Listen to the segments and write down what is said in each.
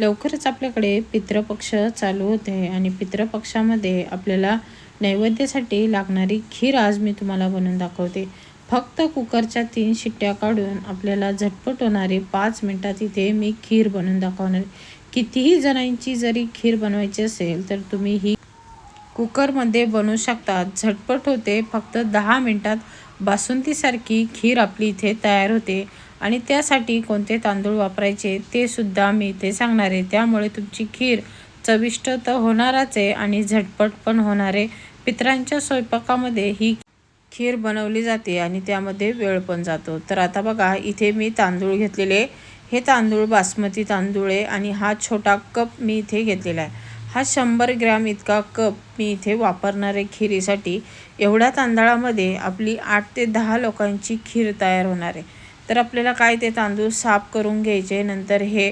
लवकरच आपल्याकडे पितृपक्ष चालू होते आणि पितृपक्षामध्ये आपल्याला नैवेद्यासाठी लागणारी खीर आज मी तुम्हाला बनवून दाखवते. फक्त कुकरच्या तीन शिट्ट्या काढून आपल्याला झटपट होणारी पाच मिनटात इथे मी खीर बनवून दाखवणार. कितीही जणांची जरी खीर बनवायची असेल तर तुम्ही ही कुकरमध्ये बनवू शकता. झटपट होते फक्त दहा मिनटात बासुंदीसारखी खीर आपली इथे तयार होते. आणि त्यासाठी कोणते तांदूळ वापरायचे ते सुद्धा मी इथे सांगणार आहे. त्यामुळे तुमची खीर चविष्ट तर होणारच आहे आणि झटपट पण होणारे पितरांच्या स्वयंपाकामध्ये ही खीर बनवली जाते आणि त्यामध्ये वेळ पण जातो. तर आता बघा इथे मी तांदूळ घेतलेले हे तांदूळ बासमती तांदूळ आहे आणि हा छोटा कप मी इथे घेतलेला आहे. हा शंभर ग्रॅम इतका कप मी इथे वापरणार आहे खिरीसाठी. एवढ्या तांदळामध्ये आपली आठ ते दहा लोकांची खीर तयार होणार आहे. तर आपल्याला काय ते तांदूळ साफ करून घ्यायचे नंतर हे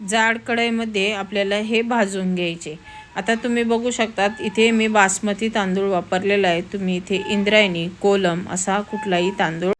जाड कढईमध्ये आपल्याला हे भाजून घ्यायचे. आता तुम्ही बघू शकतात इथे मी बासमती तांदूळ वापरलेला आहे. तुम्ही इथे इंद्रायणी कोलम असा कुठलाही तांदूळ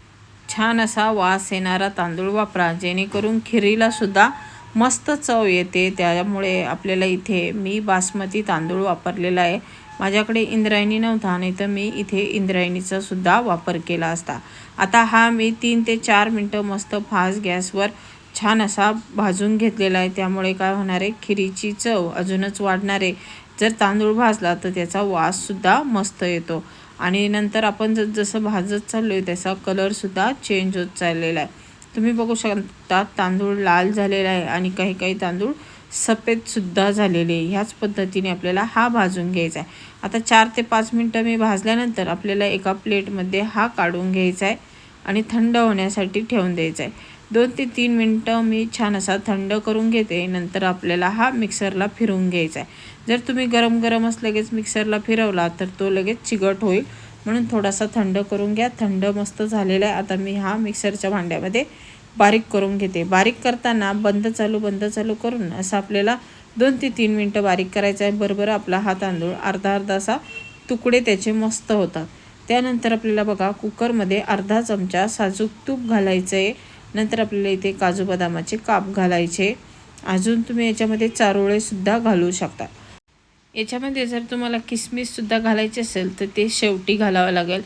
छान असा वास येणारा तांदूळ वापरा. जेणेकरून खिरीला सुद्धा मस्त चव येते. त्यामुळे आपल्याला इथे मी बासमती तांदूळ वापरलेला आहे. माझ्याकडे इंद्रायणी नव्हता नाही तर मी इथे इंद्रायणीचा सुद्धा वापर केला असता. आता हा मी तीन ते चार मिनटं मस्त फास्ट गॅसवर छान असा भाजून घेतलेला आहे. त्यामुळे काय होणार आहे? खिरीची चव अजूनच वाढणार. आहे जर तांदूळ भाजला तर त्याचा वाससुद्धा मस्त येतो. आणि नंतर आपण जर जसं भाजत चाललो आहे त्याचा कलरसुद्धा चेंज होत चाललेला आहे. तुम्ही बघू शकता तांदूळ लाल झालेला आहे आणि काही काही तांदूळ सफेदसुद्धा झालेले ह्याच पद्धतीने आपल्याला हा भाजून घ्यायचा आहे. आता चार ते पाच मिनटं मी भाजल्यानंतर आपल्याला एका प्लेटमध्ये हा काढून घ्यायचा आहे आणि थंड होण्यासाठी ठेवून द्यायचा आहे. दोन ते तीन मिनटं मी छान असा थंड करून घेते. नंतर आपल्याला हा मिक्सरला फिरवून घ्यायचा आहे. जर तुम्ही गरम गरमच लगेच मिक्सरला फिरवला तर तो लगेच चिगट होईल. म्हणून थोडासा थंड करून घ्या. थंड मस्त झालेला आहे. आता मी हा मिक्सरच्या भांड्यामध्ये बारीक करून घेते. बारीक करताना बंद चालू बंद चालू करून असं आपल्याला दोन ते तीन मिनटं बारीक करायचं आहे. बरोबर आपला हा तांदूळ अर्धा अर्धा असा तुकडे त्याचे मस्त होतात. त्यानंतर आपल्याला बघा कुकरमध्ये अर्धा चमचा साजूक तूप घालायचं आहे नंतर आपल्याला इथे काजू बदामाचे काप घालायचे. अजून तुम्ही याच्यामध्ये चारोळेसुद्धा घालू शकता. याच्यामध्ये जर तुम्हाला किसमिससुद्धा घालायची असेल तर ते शेवटी घालावं लागेल.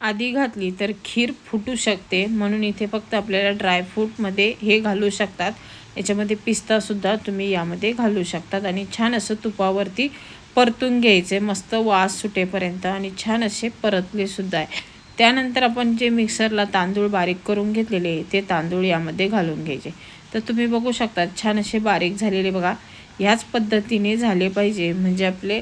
आधी घातली तर खीर फुटू शकते. म्हणून इथे फक्त आपल्याला ड्रायफ्रूटमध्ये हे घालू शकतात. याच्यामध्ये पिस्तासुद्धा तुम्ही यामध्ये घालू शकतात. आणि छान असं तुपावरती परतून घ्यायचे. मस्त वास सुटेपर्यंत आणि छान असे परतलेसुद्धा आहे. त्यानंतर आपण जे मिक्सरला तांदूळ बारीक करून घेतलेले ते तांदूळ यामध्ये घालून घ्यायचे. तर तुम्ही बघू शकता छान असे बारीक झालेले बघा. ह्याच पद्धतीने झाले पाहिजे. म्हणजे आपले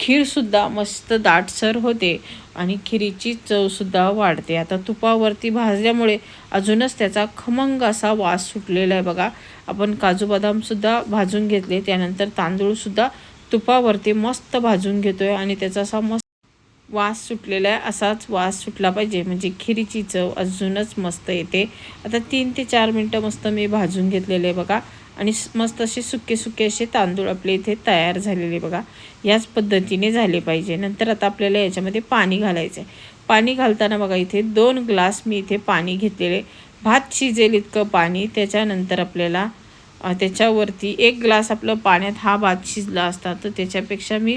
खीरसुद्धा मस्त दाटसर होते. आणि खिरीची चवसुद्धा वाढते. आता तुपावरती भाजल्यामुळे अजूनच त्याचा खमंग असा वास सुटलेला आहे बघा. आपण काजू बदामसुद्धा भाजून घेतले. त्यानंतर तांदूळसुद्धा तुपावरती मस्त भाजून घेतो आहे आणि त्याचा असा मस्त वास सुटलेला आहे. असाच वास सुटला पाहिजे. म्हणजे खिरीची चव अजूनच मस्त येते. आता तीन ते चार मिनटं मस्त मी भाजून घेतलेले बघा. आणि मस्त असे सुके सुके असे तांदूळ आपले इथे तयार झालेले बघा. याच पद्धतीने झाले पाहिजे. नंतर आता आपल्याला याच्यामध्ये पाणी घालायचं आहे पाणी घालताना बघा इथे दोन ग्लास मी इथे पाणी घेतलेले. भात शिजेल इतकं पाणी. त्याच्यानंतर आपल्याला त्याच्यावरती एक ग्लास आपलं पाण्यात हा भात शिजला असता तर त्याच्यापेक्षा मी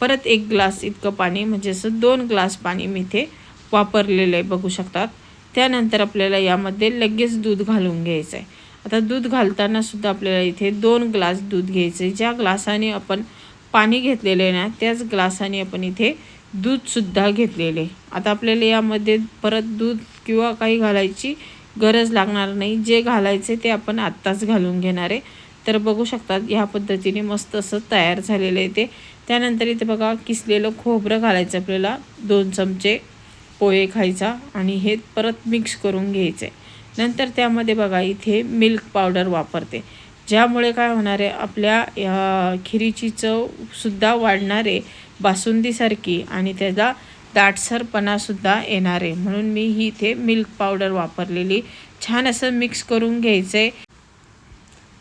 परत एक ग्लास इतकं पाणी म्हणजे असं दोन ग्लास पाणी मी इथे वापरलेलं आहे बघू शकतात. त्यानंतर आपल्याला यामध्ये लगेच दूध घालून घ्यायचं आहे आता दूध घालताना सुद्धा आपल्याला इथे दोन ग्लास दूध घ्यायचं ज्या ग्लासाने आपण पाणी घेतलेलं आहे ना त्याच ग्लासाने आपण इथे दूधसुद्धा घेतलेले आता आपल्याला यामध्ये परत दूध किंवा काही घालायची गरज लागणार नाही. जे घालायचे ते आपण आत्ताच घालून घेणार आहे. तर बघू शकतात ह्या पद्धतीने मस्त असं तयार झालेलं आहे ते. त्यानंतर इथे बघा किसलेलं खोबरं घालायचं आपल्याला. दोन चमचे पोहे खायचा आणि हे परत मिक्स करून घ्यायचं आहे नंतर त्यामध्ये बघा इथे मिल्क पावडर वापरते. ज्यामुळे काय होणार आहे आपल्या खिरीची चवसुद्धा वाढणार आहे बासुंदीसारखी आणि त्याचा दाटसरपणासुद्धा येणार. आहे म्हणून मी ही इथे मिल्क पावडर वापरलेली. छान असं मिक्स करून घ्यायचं आहे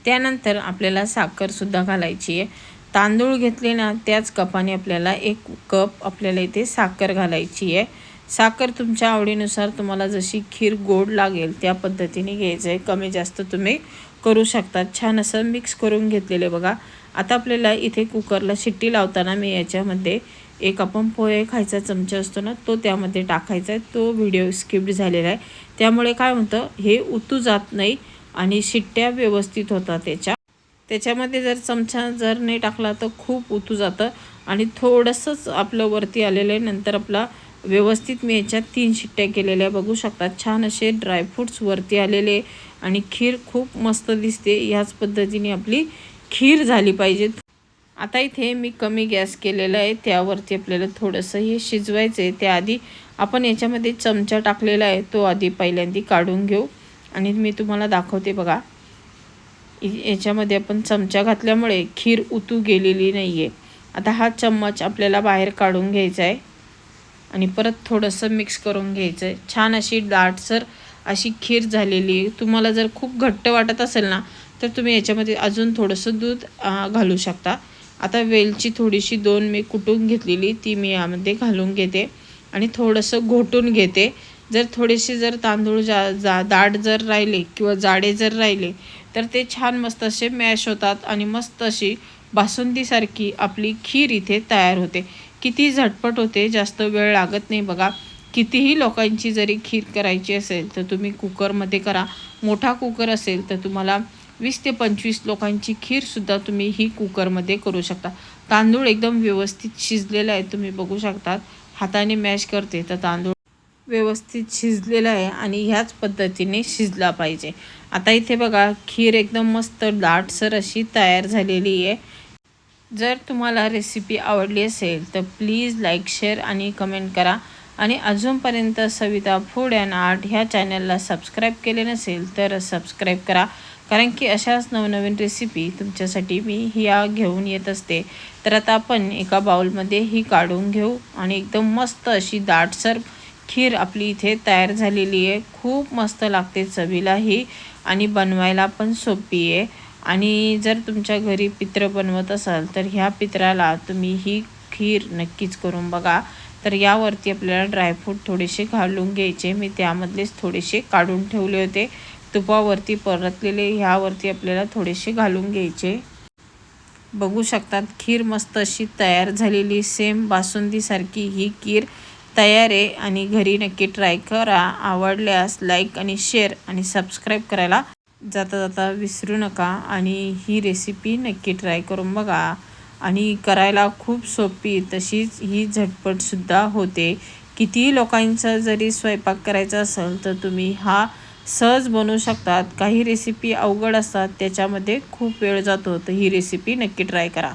त्यानंतर आपल्याला साखरसुद्धा घालायची आहे. तांदूळ घेतले ना त्याच कपाने आपल्याला एक कप आपल्याला इथे साखर घालायची आहे. साखर तुमच्या आवडीनुसार तुम्हाला जशी खीर गोड लागेल त्या पद्धतीने घ्यायचं आहे कमी जास्त तुम्ही करू शकतात छान असं मिक्स करून घेतलेलं आहे बघा. आता आपल्याला इथे कुकरला शिट्टी लावताना मी याच्यामध्ये एक आपण पोहे खायचा चमचा असतो ना तो त्यामध्ये टाकायचा आहे. तो व्हिडिओ स्किप्ड झालेला आहे. त्यामुळे काय होतं हे उतू जात नाही आणि शिट्ट्या व्यवस्थित होतात त्याच्या. त्याच्यामध्ये जर चमचा जर नाही टाकला तर खूप उतू जातं आणि थोडंसंच आपलं वरती आलेलं आहे. नंतर आपला व्यवस्थित मी याच्यात तीन शिट्ट्या केलेल्या बघू शकतात छान असे ड्रायफ्रूट्स वरती आलेले आणि खीर खूप मस्त दिसते. ह्याच पद्धतीने आपली खीर झाली पाहिजे. आता इथे मी कमी गॅस केलेला आहे. त्यावरती आपल्याला थोडंसं हे शिजवायचं आहे त्याआधी आपण याच्यामध्ये चमचा टाकलेला आहे. तो आधी पहिल्यांदा काढून घेऊ. आणि मी तुम्हाला दाखवते बघा. याच्यामध्ये आपण चमचा घातल्यामुळे खीर उतू गेलेली नाही आहे आता हा चम्मच आपल्याला बाहेर काढून घ्यायचा आहे आणि परत थोडंसं मिक्स करून घ्यायचं आहे छान अशी दाटसर अशी खीर झालेली तुम्हाला जर खूप घट्ट वाटत असेल ना तर तुम्ही याच्यामध्ये अजून थोडंसं दूध घालू शकता. आता वेलची थोडीशी दोन मी कुटून घेतलेली ती मी यामध्ये घालून घेते आणि थोडंसं घोटून घेते. जर थोडेसे जर तांदूळ जा जा दाट जर राहिले किंवा जाडे जर राहिले तर ते छान मस्त असे मॅश होतात आणि मस्त अशी बासुंदीसारखी आपली खीर इथे तयार होते. किती झटपट होते जास्त वेळ लागत नाही बघा. कितीही लोकांची जरी खीर करायची असेल तर तुम्ही कुकरमध्ये करा. मोठा कुकर असेल तर तुम्हाला वीस ते पंचवीस लोकांची खीरसुद्धा तुम्ही ही कुकरमध्ये करू शकता. तांदूळ एकदम व्यवस्थित शिजलेला आहे तुम्ही बघू शकतात हाताने मॅश करते तर तांदूळ व्यवस्थित शिजलेला आहे आणि ह्याच पद्धतीने शिजला पाहिजे. आता इथे बघा खीर एकदम मस्त दाटसर अशी तयार झालेली आहे. जर तुम्हाला रेसिपी आवडली असेल तर प्लीज लाईक शेअर आणि कमेंट करा. आणि अजूनपर्यंत सविता फूड अँड आर्ट ह्या चॅनलला सबस्क्राईब केले नसेल तर सबस्क्राईब करा. कारण की अशाच नवनवीन रेसिपी तुमच्यासाठी मी ह्या घेऊन येत असते. तर आता आपण एका बाउलमध्ये ही काढून घेऊ आणि एकदम मस्त अशी दाटसर खीर आपली इथे तयार झालेली आहे. खूप मस्त लागते चवीला ही आणि बनवायला पण सोपी आहे. आणि जर तुमच्या घरी पित्र बनवत असाल तर ह्या पित्राला तुम्ही ही खीर नक्कीच करून बघा. तर यावरती आपल्याला ड्रायफ्रूट थोडेसे घालून घ्यायचे. मी त्यामधलेच थोडेसे काढून ठेवले होते. तुपावरती परतलेले ह्यावरती आपल्याला थोडेसे घालून घ्यायचे. बघू शकतात खीर मस्त अशी तयार झालेली सेम बासुंदीसारखी ही खीर तयार आहे. आणि घरी नक्की ट्राय करा. आवडल्यास लाईक आणि शेअर आणि सबस्क्राईब करायला जाता जाता विसरू नका आणि ही रेसिपी नक्की ट्राय करून बघा. आणि करायला खूप सोपी तशीच ही झटपटसुद्धा होते. कितीही लोकांचा जरी स्वयंपाक करायचा असेल तर तुम्ही हा सहज बनवू शकतात. काही रेसिपी अवघड असतात त्याच्यामध्ये खूप वेळ जातो. तर ही रेसिपी नक्की ट्राय करा.